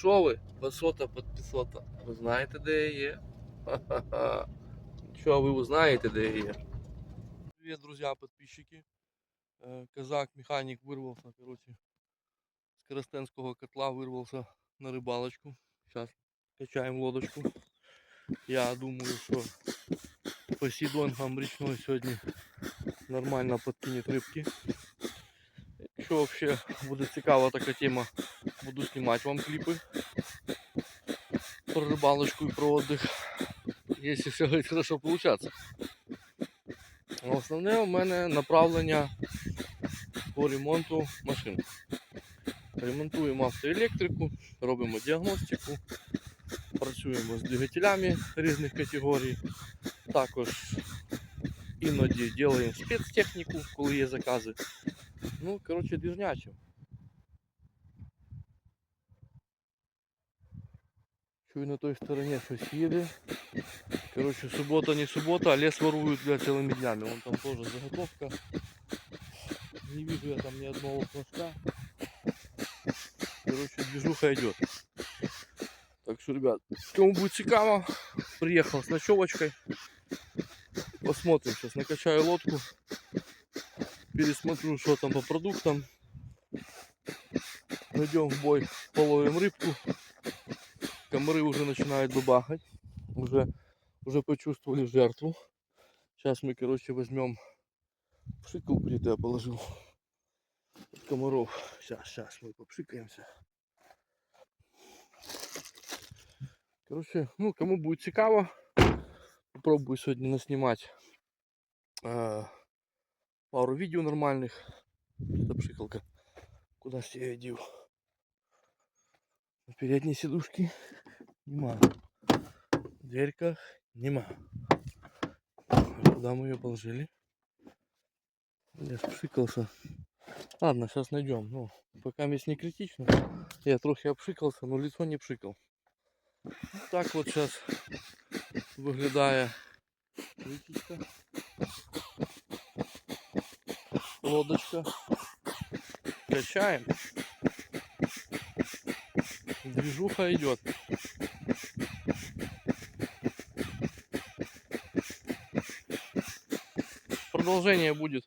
Що ви? Висота під 500. Ви знаєте, де я є? Ха-ха-ха. Що ви узнаєте, де я є? Привет, друзья, подписчики. Э, Казак-механик вырвался, короче, с Коростенского котла вырвался на рыбалочку. Сейчас качаем лодочку. Я думаю, что Посейдон вам речной сегодня нормально подкинет рыбки. Якщо вообще буде цікава така тема, буду знімати вам кліпи про рибалочку і про отдых. Якщо все буде хорошо получаться. Основне у мене направлення по ремонту машин. Ремонтуємо автоелектрику, робимо діагностику, працюємо з двигателями різних категорій. Також іноді робимо спецтехніку, коли є закази. Ну, коротше, движнячим. Чую на той стороні щось їде. Короче, субота не субота, а лес воруют бля, целыми днями. Вон там тоже заготовка. Не вижу я там ни одного флажка. Короче, движуха идет. Так что, ребят, кому будет цікаво, приехал с ночевочкой. Посмотрим сейчас, накачаю лодку. Пересмотрю, что там по продуктам. Найдем в бой, половим рыбку. Комары уже начинают бабахать. Уже уже почувствовали жертву. Сейчас мы, короче, возьмем пшикал куда я положил от комаров. Сейчас, сейчас мы попшикаемся. Короче, ну, кому будет цікаво, попробую сегодня наснимать э, пару видео нормальных. Это. Куда ж я дел? На передней сидушке нема. В дверьках нема. Куда мы ее положили? Я обшикался. Ладно, сейчас найдем. Ну, пока здесь не критично. Я трохи обшикался, но лицо не пшикал. Так вот сейчас виглядає річечка. Лодочка. Качаем. Движуха идет. Продолжение будет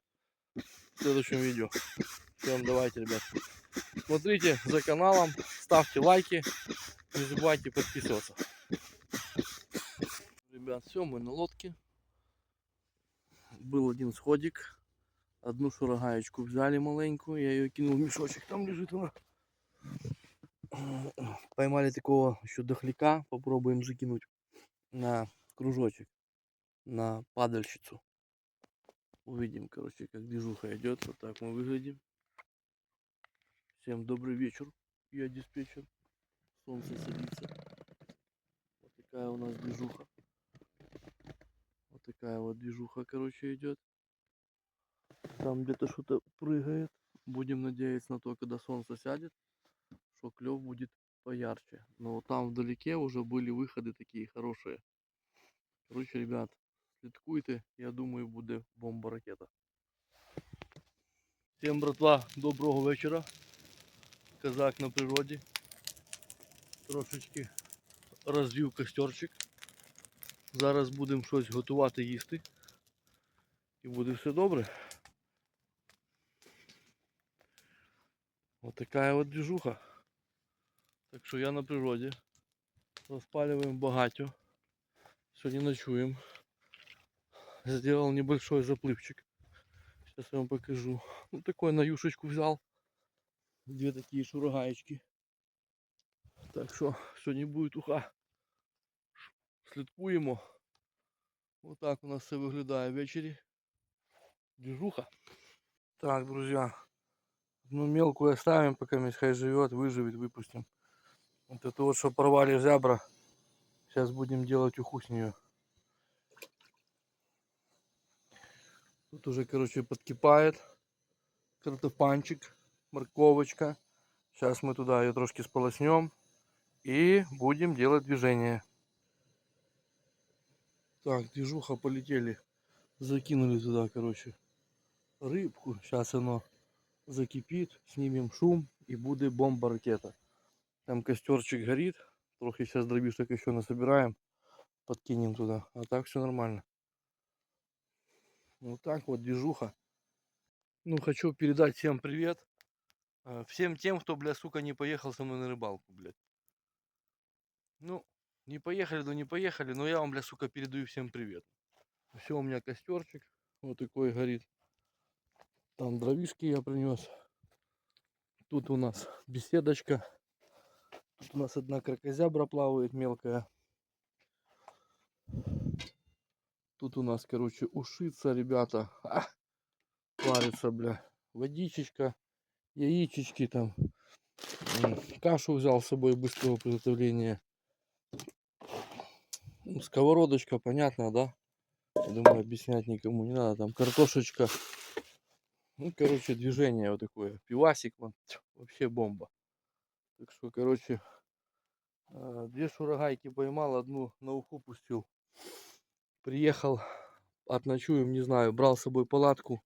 в следующем видео. Всем давайте, ребят. Смотрите за каналом, ставьте лайки, не забывайте подписываться. Ребят, все, мы на лодке. Был один сходик. Одну шурагаечку взяли маленькую, я ее кинул в мешочек, там лежит она. Поймали такого еще дохляка, попробуем закинуть на кружочек, на падальщицу. Увидим, короче, как движуха идет. Вот так мы выглядим. Всем добрый вечер. Я диспетчер. Солнце садится. Вот такая у нас движуха. Вот такая вот движуха, короче, идет. Там где-то что-то прыгает. Будем надеяться на то, когда солнце сядет, что клев будет поярче. Но вот там вдалеке уже были выходы такие хорошие. Короче, ребят, слідкуйте, я думаю, буде бомба ракета. Всім, братва, доброго вечора. Казак на природі. Трошечки розвів костерчик. Зараз будемо щось готувати їсти. І буде все добре. Ось така от движуха. Так що я на природі. Розпалюємо багаття. Сьогодні ночуємо. Сделал небольшой заплывчик. Сейчас я вам покажу. Ну такой на юшечку взял. Две такие шурагаечки. Так що сьогодні буде уха. Слідкуємо. Вот так у нас все виглядає ввечері. Движуха. Так, друзья. Одну мелкую оставим, пока Михай живет, выживет, выпустим. Вот это вот, что порвали зябра. Сейчас будем делать уху с нее. Тут уже, короче, подкипает картофанчик, морковочка. Сейчас мы туда ее трошки сполоснем и будем делать движение. Так, движуха полетели. Закинули туда, короче, рыбку. Сейчас оно закипит, снимем шум и будет бомба ракета. Там костерчик горит. Трохи сейчас дробишек еще насобираем. Подкинем туда. А так все нормально. Вот так вот движуха. Ну, хочу передать всем привет. Э, Всем тем, кто, бля, сука, не поехал со мной на рыбалку, блядь. Ну, не поехали, да не поехали, но я вам, бля, сука, передаю всем привет. Все, у меня костерчик вот такой горит. Там дровишки я принес. Тут у нас беседочка. Тут у нас одна кракозябра плавает мелкая. Тут у нас, короче, ушица, ребята. А, варится, бля. Водичечка, яичечки там. Кашу взял с собой быстрого приготовления. Сковородочка, понятно, да? Я думаю, объяснять никому не надо. Там картошечка. Ну, короче, движение вот такое. Пивасик, вон, вообще бомба. Так что, короче, э, две шурагайки поймал, одну на уху пустил. Приехал, отночуем, не знаю, брал с собой палатку.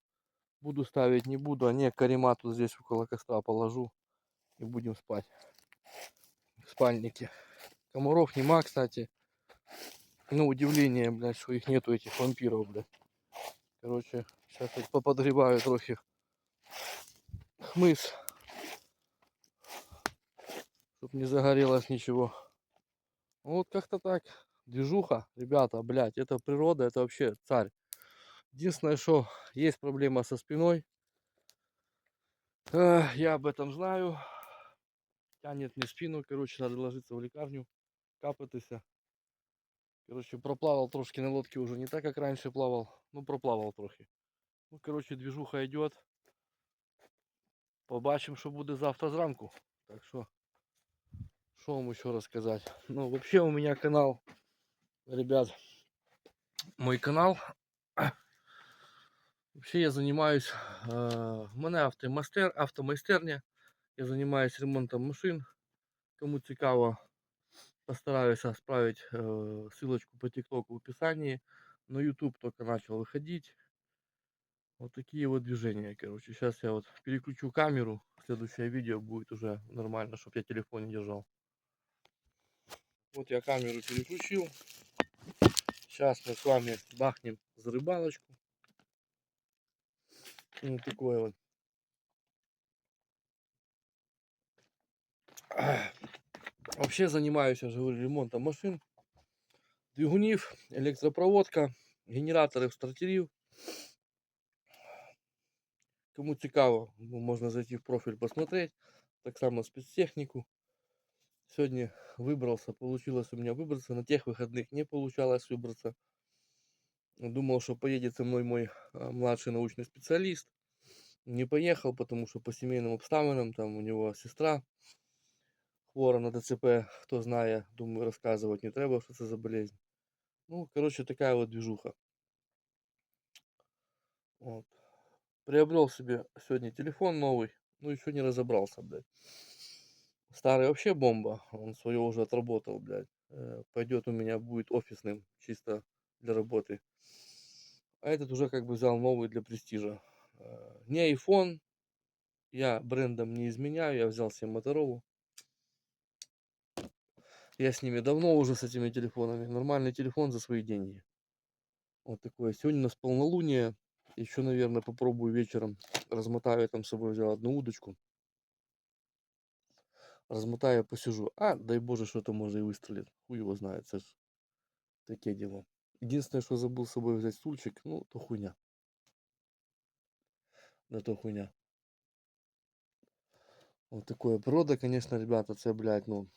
Буду ставить, не буду, а не каремат вот здесь около костра положу и будем спать. В спальнике. Комаров нема, кстати. Ну, удивление, блядь, что их нету, этих вампиров, блядь. Короче, сейчас вот поподгребаю трохи хмыз. Чтоб не загорелось ничего. Ну, Вот как-то так. Движуха, ребята, блядь, это природа, это вообще царь. Единственное, что есть проблема со спиной. Я об этом знаю. Тянет мне спину, короче, надо ложиться в лекарню, капатися. Короче, проплавал трошки на лодке уже не так, как раньше плавал. Ну, проплавал трохи. Ну, короче, движуха йде. Побачимо, що буде завтра зранку. Так що, що вам еще рассказать? Ну, вообще у меня канал, ребят, мой канал. Вообще я занимаюсь, э, у мене автомастер, автомайстерня. Я занимаюсь ремонтом машин. Кому цікаво, постараюсь справить э, ссылочку по ТикТоку в описании. На YouTube только начал выходить. Вот такие вот движения, короче. Сейчас я вот переключу камеру. Следующее видео будет уже нормально, чтобы я телефон не держал. Вот я камеру переключил. Сейчас мы с вами бахнем за рыбалочку. Вот такое вот. Ах. Вообще занимаюсь, я же говорю, ремонтом машин. Двигунів, електропроводка, генераторів, стартерів. Кому цікаво, ну, можна зайти в профіль посмотреть. Так само спецтехнику. Сегодня выбрался, получилось у меня выбраться. На тех выходных не получалось выбраться. Думал, что поедет со мной мой а, младший научный специалист. Не поехал, потому что по семейным обставинам, там у него сестра хвора на ДЦП, кто знає, думаю, рассказывать не треба, что это за болезнь. Ну, короче, такая вот движуха. Вот. Приобрел себе сегодня телефон новый, ну еще не разобрался, блядь. Старый вообще бомба, он свое уже отработал, блядь. Э, Пойдет у меня будет офисным, чисто для работы. А этот уже как бы взял новый для престижа. Э, Не iPhone, я брендом не изменяю, я взял себе Motorola. Я с ними давно уже, с этими телефонами. Нормальный телефон за свои деньги. Вот такое. Сегодня у нас полнолуние. Еще, наверное, попробую вечером. Размотаю, там с собой взял одну удочку. Размотаю, посижу. А, дай боже, что-то может и выстрелит. Хуй его знает, это ж такие дела. Единственное, что забыл с собой взять стульчик, ну, то хуйня. Да то хуйня. Вот такое. Природа, конечно, ребята, це, блядь, ну,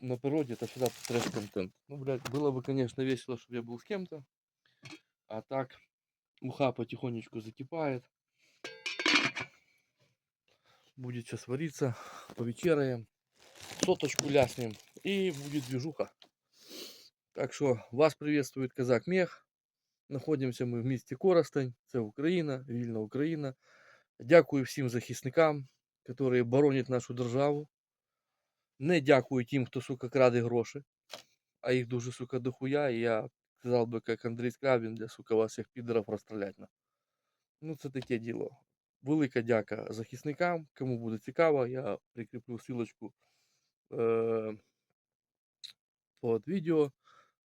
на природе это всегда стресс-контент. Ну, блядь, было бы, конечно, весело, чтобы я был с кем-то. А так, уха потихонечку закипает. Будет сейчас вариться, повечераем, соточку ляснем и будет движуха. Так что вас приветствует Казак Мех. Находимося ми в місті Коростень, це Україна, вільна Україна. Дякую всім захисникам, які боронять нашу державу. Не дякую тим, хто, сука, краде гроші, а їх дуже, сука, дохуя. І я сказав би, як Андрій Скрябін, для, сука, вас всіх підерів розстрілять. Ну, це таке діло. Велика дяка захисникам. Кому буде цікаво, я прикріплю ссылочку е, під відео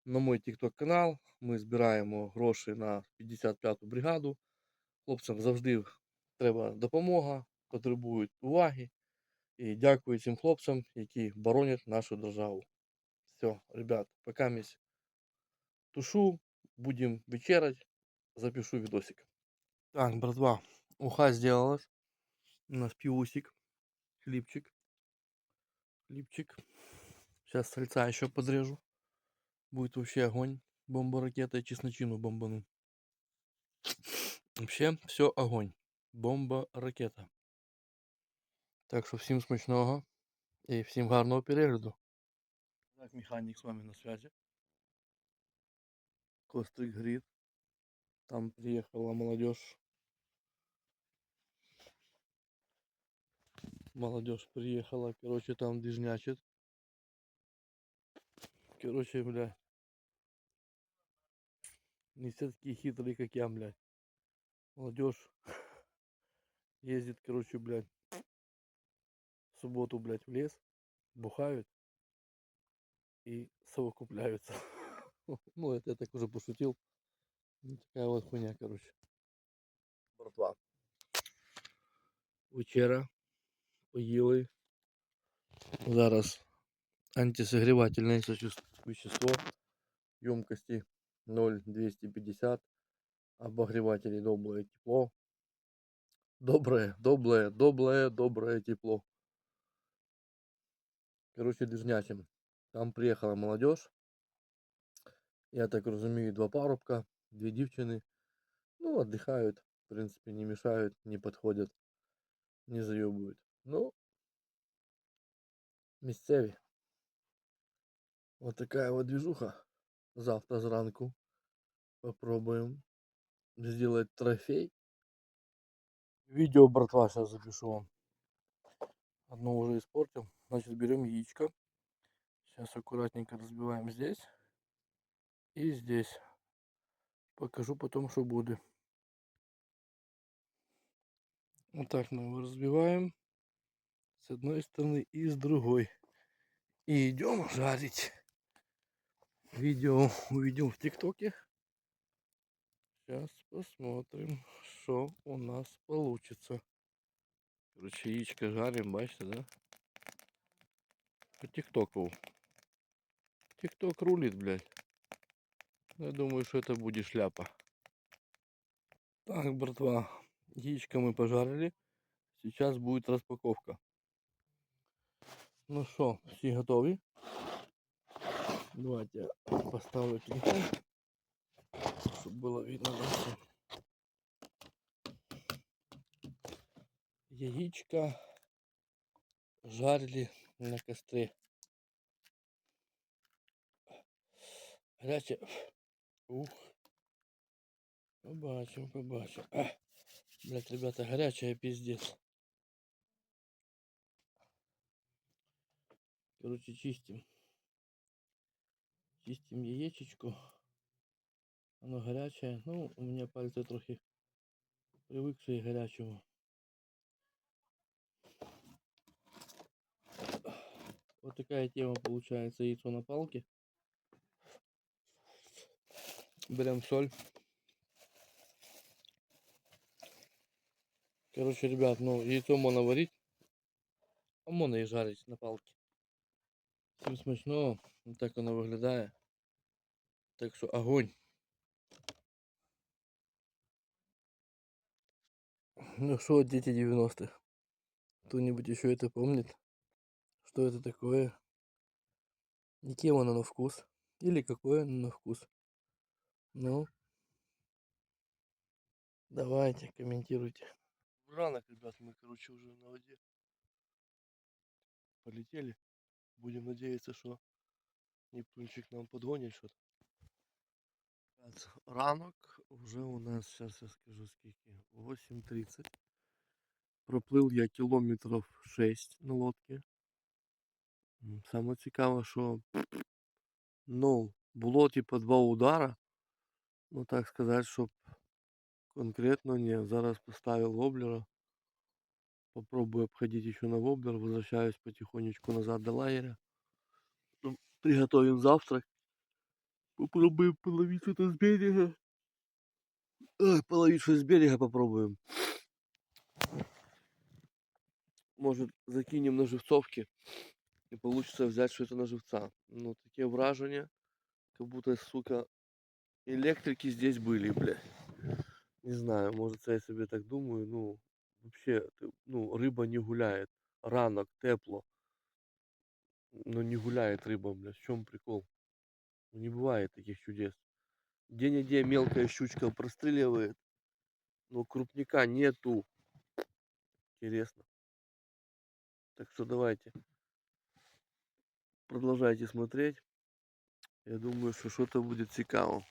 на мій TikTok канал. Ми збираємо гроші на 55-ту бригаду. Хлопцям завжди треба допомога, потребують уваги. І дякую цим хлопцям, які боронять нашу державу. Все, ребят, пока місь тушу, будем вечерять, запишу видосик. Так, братва, уха сделалась. У нас пивусик, хлебчик, хлебчик. Сейчас сальца еще подрежу. Будет вообще огонь. Бомба ракета и чесночину бомбану. Вообще все огонь. Бомба ракета. Так що всім смачного і всім гарного перегляду. Так, механік з вами на связи. Кострик грит. Там приехала молодежь. Молодежь приехала, короче, там движнячит. Короче, бля. Не все такие хитрые, как я, блядь. Молодежь ездит, короче, блядь, в субботу, блядь, в лес, бухают и совокупляются. Ну, это я так уже пошутил. Ну, такая вот хуйня, короче. Братва. Вечера. Поїли. Зараз антисогрівательне сочувс- вещество емкости 0,250. Обогреватели доброе тепло. Доброе, доброе, доброе, доброе тепло. Короче, движнячим. Там приехала молодежь. Я так розумію, два парубка, дві дівчини. Ну, отдыхают. В принципе, не мешают, не подходят, не заебывают. Ну, місцеві. Вот такая вот движуха. Завтра зранку попробуем сделать трофей. Видео, братва, сейчас запишу вам. Одно уже испортил. Значит, берем яичко. Сейчас аккуратненько разбиваем здесь. И здесь. Покажу потом, что будет. Вот так мы его разбиваем. С одной стороны и с другой. И идем жарить. Видео увидим в ТикТоке. Сейчас посмотрим, что у нас получится. Короче, яичко жарим, бачите, да? По ТикТоку. ТикТок рулит, блядь. Я думаю, что это будет шляпа. Так, братва, яичко мы пожарили. Сейчас будет распаковка. Ну что, все готовы? Давайте поставлю телефон, чтобы было видно всем. Яичко жарили на костре. Гаряче. Ух. Побачимо, побачимо. Блять, ребята, гарячая пиздец. Короче, чистим. Чистим яєчечко. Оно горячее. Ну, у меня пальцы трохи привыкшие к горячему. Вот такая тема получается яйцо на палке. Берем соль. Короче, ребят, ну яйцо можно варить, а можно и жарить на палке. Всім смачного, так воно виглядає. Так що огонь. Ну что, дети 90-х? Кто-нибудь еще это помнит? Что это такое? И кем оно на вкус? Или какое оно на вкус? Ну, давайте, комментируйте. Ранок, ребят, мы, короче, уже на воде. Полетели. Будем надеяться, что Нептунчик нам подгонит что-то. Ребят, Ранок уже у нас, сейчас я скажу скільки, 8.30. Проплив я кілометрів 6 на лодці. М, Саме цікаве, що ну, було типу два удара. Ну так сказати, щоб конкретно ні. Зараз поставив воблера. Попробую обходить еще на воблер. Возвращаюсь потихонечку назад до лагеря. Приготовим завтрак. Попробуем половить что-то с берега. Ой, половить что с берега попробуем. Может закинем на живцовки и получится взять что-то на живца. Ну, такие вражения, как будто, сука, электрики здесь были, блядь. Не знаю, может, я себе так думаю, ну, вообще, ну, рыба не гуляет. Ранок, тепло. Но не гуляет рыба, блядь. В чем прикол? Не бывает таких чудес. Где-нигде мелкая щучка простреливает, но крупника нету. Интересно. Так что давайте. Продолжайте смотреть. Я думаю, что что-то будет цікаво.